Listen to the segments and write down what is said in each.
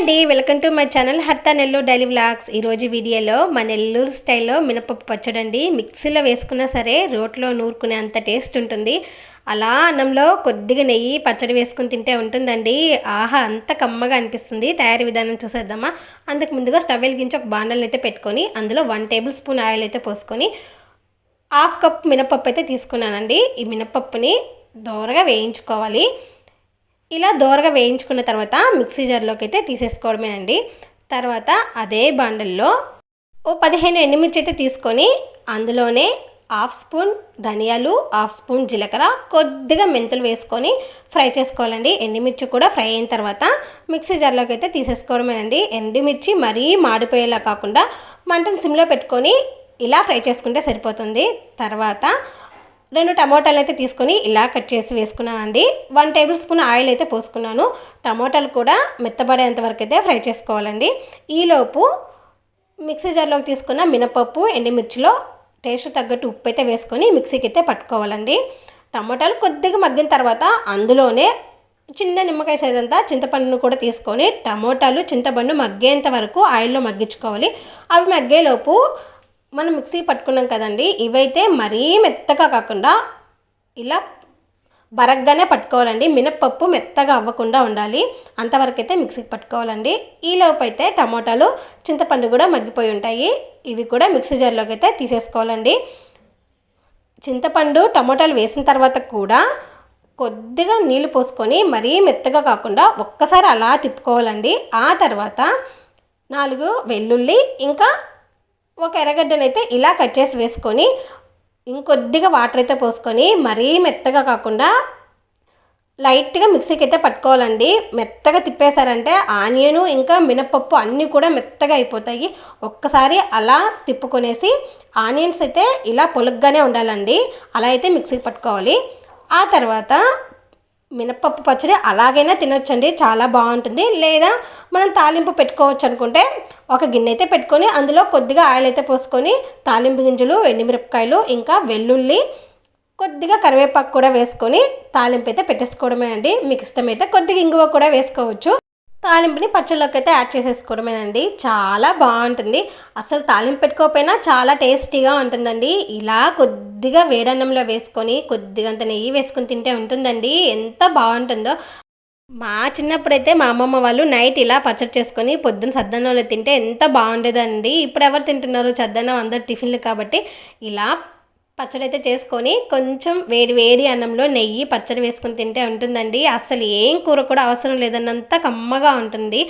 అండి welcome to my channel హర్త Nellore daily vlogs. ఈరోజు వీడియోలో మన నెల్లూరు స్టైల్లో మినపప్పు పచ్చడండి. మిక్సీలో వేసుకున్నా సరే రోట్లో నూరుకునే అంత టేస్ట్ ఉంటుంది. అలా అన్నంలో కొద్దిగా నెయ్యి పచ్చడి వేసుకుని తింటే ఉంటుందండి. ఆహా అంత కమ్మగా అనిపిస్తుంది. తయారీ విధానం చూసేద్దామా? అందుకు ముందుగా స్టవ్ వెలిగించి ఒక బాండల్ని అయితే పెట్టుకొని అందులో వన్ టేబుల్ స్పూన్ ఆయిల్ అయితే పోసుకొని హాఫ్ కప్ మినపప్పు అయితే తీసుకున్నానండి. ఈ మినపప్పుని దోరగా వేయించుకోవాలి. ఇలా దోరగా వేయించుకున్న తర్వాత మిక్సీ జార్లోకి అయితే తీసేసుకోవడమేనండి తర్వాత అదే బండల్లో ఓ పదిహేను ఎండుమిర్చి అయితే తీసుకొని అందులోనే హాఫ్ స్పూన్ ధనియాలు హాఫ్ స్పూన్ జీలకర్ర కొద్దిగా మెంతులు వేసుకొని ఫ్రై చేసుకోవాలండి. ఎండుమిర్చి కూడా ఫ్రై అయిన తర్వాత మిక్సీ జార్లోకి అయితే తీసేసుకోవడమేనండి ఎండుమిర్చి మరీ మాడిపోయేలా కాకుండా మంటను సిమ్లో పెట్టుకొని ఇలా ఫ్రై చేసుకుంటే సరిపోతుంది. తర్వాత రెండు టమోటాలు అయితే తీసుకొని ఇలా కట్ చేసి వేసుకున్నానండి. వన్ టేబుల్ స్పూన్ ఆయిల్ అయితే పోసుకున్నాను. టమోటాలు కూడా మెత్తబడేంత వరకు అయితే ఫ్రై చేసుకోవాలండి. ఈలోపు మిక్సీ జార్లోకి తీసుకున్న మినపప్పు ఎండుమిర్చిలో టేస్ట్ తగ్గట్టు ఉప్పు అయితే వేసుకొని మిక్సీకి అయితే పట్టుకోవాలండి. టమోటాలు కొద్దిగా మగ్గిన తర్వాత అందులోనే చిన్న నిమ్మకాయ సైజ్ అంతా చింతపండును కూడా తీసుకొని టమోటాలు చింతపండు మగ్గేంత వరకు ఆయిల్లో మగ్గించుకోవాలి. అవి మగ్గేలోపు మనం మిక్సీ పట్టుకున్నాం కదండి ఇవైతే మరీ మెత్తగా కాకుండా ఇలా బరగ్గానే పట్టుకోవాలండి. మినప్పప్పు మెత్తగా అవ్వకుండా ఉండాలి. అంతవరకు అయితే మిక్సీకి పట్టుకోవాలండి. ఈలోపు అయితే టమోటాలు చింతపండు కూడా మగ్గిపోయి ఉంటాయి. ఇవి కూడా మిక్సీ జార్లోకి అయితే తీసేసుకోవాలండి. చింతపండు టమోటాలు వేసిన తర్వాత కూడా కొద్దిగా నీళ్ళు పోసుకొని మరీ మెత్తగా కాకుండా ఒక్కసారి అలా తిప్పుకోవాలండి. ఆ తర్వాత నాలుగు వెల్లుల్లి ఇంకా ఒక ఎర్రగడ్డనైతే ఇలా కట్ చేసి వేసుకొని ఇంకొద్దిగా వాటర్ అయితే పోసుకొని మరీ మెత్తగా కాకుండా లైట్గా మిక్సీకి అయితే పట్టుకోవాలండి. మెత్తగా తిప్పేశారంటే ఆనియను ఇంకా మినపప్పు అన్నీ కూడా మెత్తగా అయిపోతాయి. ఒక్కసారి అలా తిప్పుకొనేసి ఆనియన్స్ అయితే ఇలా పొలుగ్గానే ఉండాలండి. అలా అయితే మిక్సీకి పట్టుకోవాలి. ఆ తర్వాత మినపప్పు పచ్చడి అలాగైనా తినొచ్చండి. చాలా బాగుంటుంది. లేదా మనం తాలింపు పెట్టుకోవచ్చు అనుకుంటే ఒక గిన్నె అయితే పెట్టుకొని అందులో కొద్దిగా ఆయిల్ అయితే పోసుకొని తాలింపు గింజలు ఎండుమిరపకాయలు ఇంకా వెల్లుల్లి కొద్దిగా కరివేపాకు కూడా వేసుకొని తాలింపు అయితే పెట్టేసుకోవడమేనండి మీకు ఇష్టమైతే కొద్దిగా ఇంగువ కూడా వేసుకోవచ్చు. తాలింపుని పచ్చళ్ళలోకి అయితే యాడ్ చేసేసుకోవడమేనండి చాలా బాగుంటుంది. అసలు తాలింపు పెట్టుకోకపోయినా చాలా టేస్టీగా ఉంటుందండి. ఇలా కొద్దిగా వేడన్నంలో వేసుకొని కొద్దిగంత నెయ్యి వేసుకొని తింటే ఉంటుందండి. ఎంత బాగుంటుందో. మా చిన్నప్పుడైతే మా అమ్మమ్మ వాళ్ళు నైట్ ఇలా పచ్చడి చేసుకొని పొద్దున్న సద్దన్నంలో తింటే ఎంత బాగుండేదండి. ఇప్పుడు ఎవరు తింటున్నారు? సద్దన్నం అందరు టిఫిన్లు కాబట్టి ఇలా పచ్చడి అయితే చేసుకొని కొంచెం వేడి వేడి అన్నంలో నెయ్యి పచ్చడి వేసుకొని తింటే ఉంటుందండి. అసలు ఏం కూర కూడా అవసరం లేదన్నంత కమ్మగా ఉంటుంది.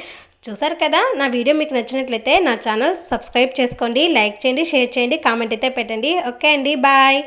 చూసారు కదా? నా వీడియో మీకు నచ్చినట్లయితే నా ఛానల్ సబ్స్క్రైబ్ చేసుకోండి లైక్ చేయండి షేర్ చేయండి కామెంట్ అయితే పెట్టండి. ఓకే అండి బాయ్.